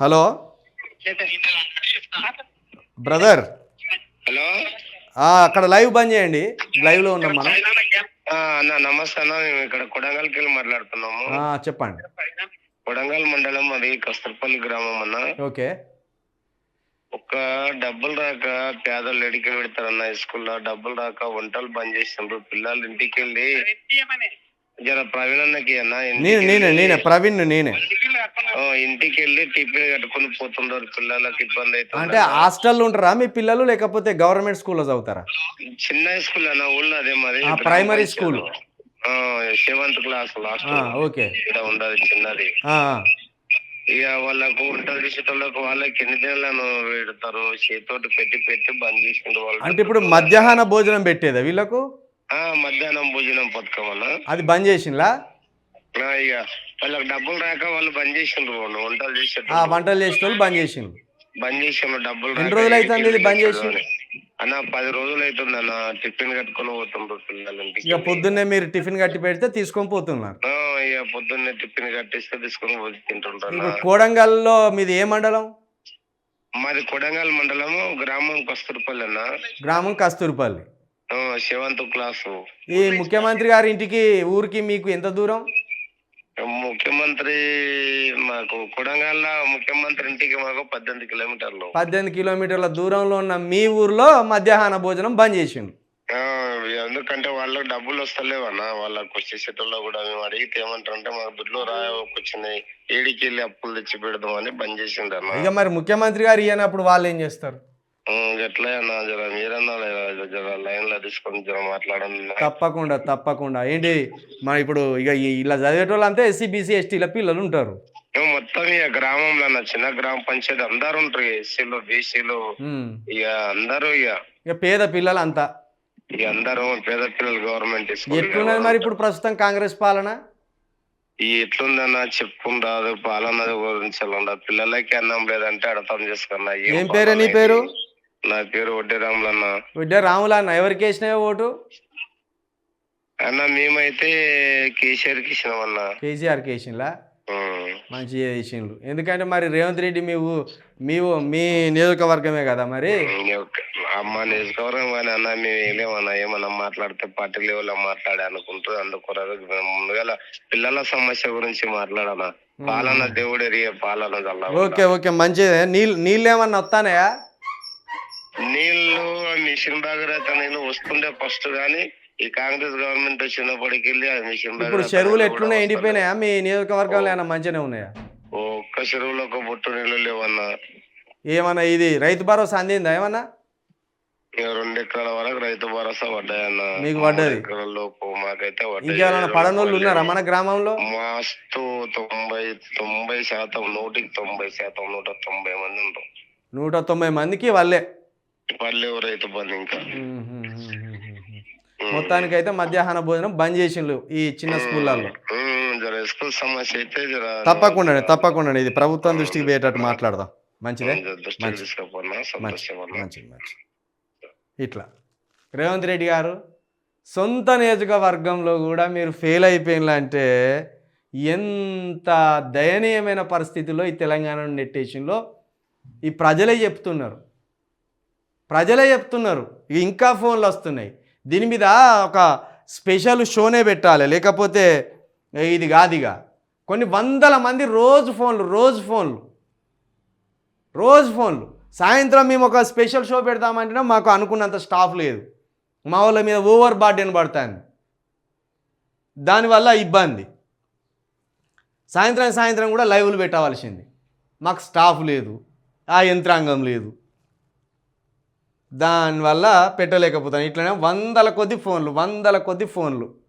Hello? Brother? Hello? ఆ, అక్కడ live బంద్ చేయండి. లైవ్లో ఉన్నాం మనం. ఆ, అన్న నమస్తే అన్న. మేము ఇక్కడ కొడంగల్కి వెళ్ళి మాట్లాడుతున్నాము. ఆ, చెప్పండి. కొడంగల్ మండలం అది కస్తర్పల్లి గ్రామం అన్న. ఓకే. ఒక్క డబ్బులు రాక పేదలు ఎడికి పెడతారన్న స్కూల్లో. డబ్బులు రాక వంటలు బంద్ చేసిండ్రు. పిల్లలు ఇంటికి వెళ్ళి జర ప్రవీణ్ అన్నకి అన్న నేను నేనే. ప్రవీణ్ నేనే. ఇంటికి వెళ్ళి టిఫిన్ కట్టుకుని పోతుండ్రు పిల్లలకి ఇబ్బంది అంటే అవుతుంది హాస్టల్లో ఉంటారా? మీ పిల్లలు లేకపోతే గవర్నమెంట్ స్కూల్లో చదువుతారా? చిన్న స్కూల్ అన్న ఊళ్ళో అదే మరి. Primary school. Seventh class last okay. ఇక్కడ ఉండదు చిన్నది. ఇక వాళ్ళకు వంటలు చేసేటోళ్ళకు వాళ్ళకి ఎన్ని దినాలను పెడతారు? చేతోటి పెట్టి పెట్టి బంద్ చేసుకుంటూ వాళ్ళు అంటే ఇప్పుడు మధ్యాహ్న భోజనం పెట్టేదా వీళ్ళకు? ఆ, మధ్యాహ్నం భోజనం పథకం అన్న. అది బంద్ చేసిండ్లా? ఆ, ఇక వాళ్ళకి డబ్బులు రాక వాళ్ళు బంద్ చేసిండ్రు వంటలు ఆ, చేసేటోళ్ళు వంటలు చేసే వాళ్ళు బంద్ చేసిండ్రు. బంద్ చేసిండ్రు డబ్బులు ఎన్ని రోజులు అవుతుంది ఇది బంద్ చేసి? అని. అన్న పది రోజులు అవుతుంది అన్న టిఫిన్ కట్టుకొని పోతుండ్రు పిల్లలు ఇంటికి. ఇక పొద్దున్నే మీరు టిఫిన్ కట్టి పెడితే తీసుకొని పోతున్నారు. ఇక పొద్దున్నే టిఫిన్ కట్టిస్తే తీసుకొని పోయి తింటుంటారు. కోడంగల్లో మీది ఏ మండలం? మాది కొడంగల్ మండలము గ్రామం కస్తూర్పల్లి అన్న. గ్రామం కస్తూర్పల్లి. Seventh class. ఈ ముఖ్యమంత్రి గారి ఇంటికి ఊరికి మీకు ఎంత దూరం? ముఖ్యమంత్రి మాకు కొడంగల్ ముఖ్యమంత్రి ఇంటికి మాకు పద్దెనిమిది కిలోమీటర్లు. పద్దెనిమిది కిలోమీటర్ల దూరంలో ఉన్న మీ ఊర్లో మధ్యాహ్న భోజనం బంద్ చేసిండు. ఆ, ఎందుకంటే వాళ్ళకి డబ్బులు వస్తలేవన్న వాళ్ళకు వచ్చేసేటోళ్ళు కూడా మేము అడిగితే ఏమంటారంటే మాకు దుడ్లు రాయకొచ్చినాయి ఏడికి వెళ్ళి అప్పులు తెచ్చి పెడదామని బంద్ చేసిండు అన్న. ఇక మరి ముఖ్యమంత్రి గారు ఇయ్యనప్పుడు వాళ్ళు ఏం చేస్తారు? ఎట్లా అన్న జర మీరన్నా జర తీసుకొని జర మాట్లాడండి. తప్పకుండా తప్పకుండా. ఏంటి మరి ఇప్పుడు ఇక ఇలా చదివేటోళ్ళు అంతా ఎస్సీ బీసీ ఎస్టీల పిల్లలు ఉంటారు. మొత్తం ఇక గ్రామంలో అన్న చిన్న గ్రామ పంచాయతీ అందరు ఉంటారు ఎస్సీలు బీసీలు. ఇక అందరూ ఇక ఇక పేద పిల్లలు అంతా ఇక అందరూ పేద పిల్లలు గవర్నమెంట్ ఎట్లున్నది మరి ఇప్పుడు ప్రస్తుతం కాంగ్రెస్ పాలన? ఈ ఎట్లుందన్న చెప్పుకుని రాదు పాలన గురించి పిల్లలకి అన్నం లేదంటే అర్థం చేసుకున్నా ఏం పేరే నీ పేరు? నా పేరు వడ్డీ రాములన్న. బిడ్డ రాములా అన్న ఎవరికి వేసినాయో ఓటు? అన్న మేమైతే కేసీఆర్కి ఇచ్చినామన్న కేసీఆర్కి వేసిండ్లా? ఉం. మంచిగా వేసిండ్రు. ఎందుకంటే మరి రేవంత్ రెడ్డి మీ మీ మీ నియోజకవర్గమే కదా మరి? అమ్మ నియోజకవర్గం కానీ అన్న మేము ఏమన్నా ఏమన్నా మాట్లాడితే పార్టీ లెవెల్ మాట్లాడే అనుకుంటూ అందుకొరకు మేము ముందుగా పిల్లల సమస్య గురించి మాట్లాడనా పాలన దేవుడు ఎరిగే పాలన ఓకే ఓకే. మంచిదే. నీళ్ళు నీళ్ళు ఏమన్నా వస్తానయా నీళ్ళు మిషన్ భగీరథ నీళ్ళు వస్తుండే ఫస్ట్ గానీ ఈ కాంగ్రెస్ గవర్నమెంట్ వచ్చినప్పటికి వెళ్ళి ఆ మిషన్ ఇప్పుడు చెరువులు ఎట్లున్నాయి? ఎండిపోయినాయా? మీ నియోజకవర్గంలో ఏమైనా మంచిగానే ఉన్నాయా. ఒక్క చెరువులో ఒక బొట్టు నీళ్ళు లేవన్నా. ఏమన్నా ఇది రైతు భరోసా అందిందా ఏమన్నా? రెండు ఎకరాల వరకు రైతు భరోసా పడ్డాయన్న. మీకు పడ్డది? లోపు మాకైతే. ఇంకేమైనా పడనోళ్ళు ఉన్నారా మన గ్రామంలో? మస్తు తొంభై తొంభై శాతం నూటికి తొంభై శాతం నూట తొంభై మంది ఉంటాం నూట తొంభై మందికి వాళ్ళే. పల్లెవు రైతు బంధు ఇంకా. మొత్తానికైతే మధ్యాహ్న భోజనం బంద్ చేసిండ్రు ఈ చిన్న స్కూళ్ళల్లో. జర స్కూల్ సమస్య అయితే జర తప్పకుండా తప్పకుండా ఇది ప్రభుత్వం దృష్టికి పోయేటట్టు మాట్లాడదాం. మంచిదే? మంచిది. మంచిది ఇట్లా. రేవంత్ రెడ్డి గారు సొంత నియోజకవర్గంలో కూడా మీరు ఫెయిల్ అయిపోయిన అంటే ఎంత దయనీయమైన పరిస్థితిలో ఈ తెలంగాణ నెట్టేషన్లో ఈ ప్రజలే చెప్తున్నారు. ప్రజలే చెప్తున్నారు. ఇంకా ఫోన్లు వస్తున్నాయి. దీని మీద ఒక స్పెషల్ షోనే పెట్టాలి. లేకపోతే ఇది కాదిగా కొన్ని వందల మంది రోజు ఫోన్లు రోజు ఫోన్లు. రోజు ఫోన్లు. సాయంత్రం మేము ఒక స్పెషల్ షో పెడతామంటే మాకు అనుకున్నంత స్టాఫ్ లేదు. మా వాళ్ళ మీద ఓవర్ బార్డెన్ పడతాను దానివల్ల ఇబ్బంది. సాయంత్రం సాయంత్రం కూడా లైవ్లు పెట్టవలసింది. మాకు స్టాఫ్ లేదు. ఆ యంత్రాంగం లేదు. దానివల్ల పెట్టలేకపోతాను. ఇట్లనే వందల కొద్ది ఫోన్లు వందల కొద్ది ఫోన్లు.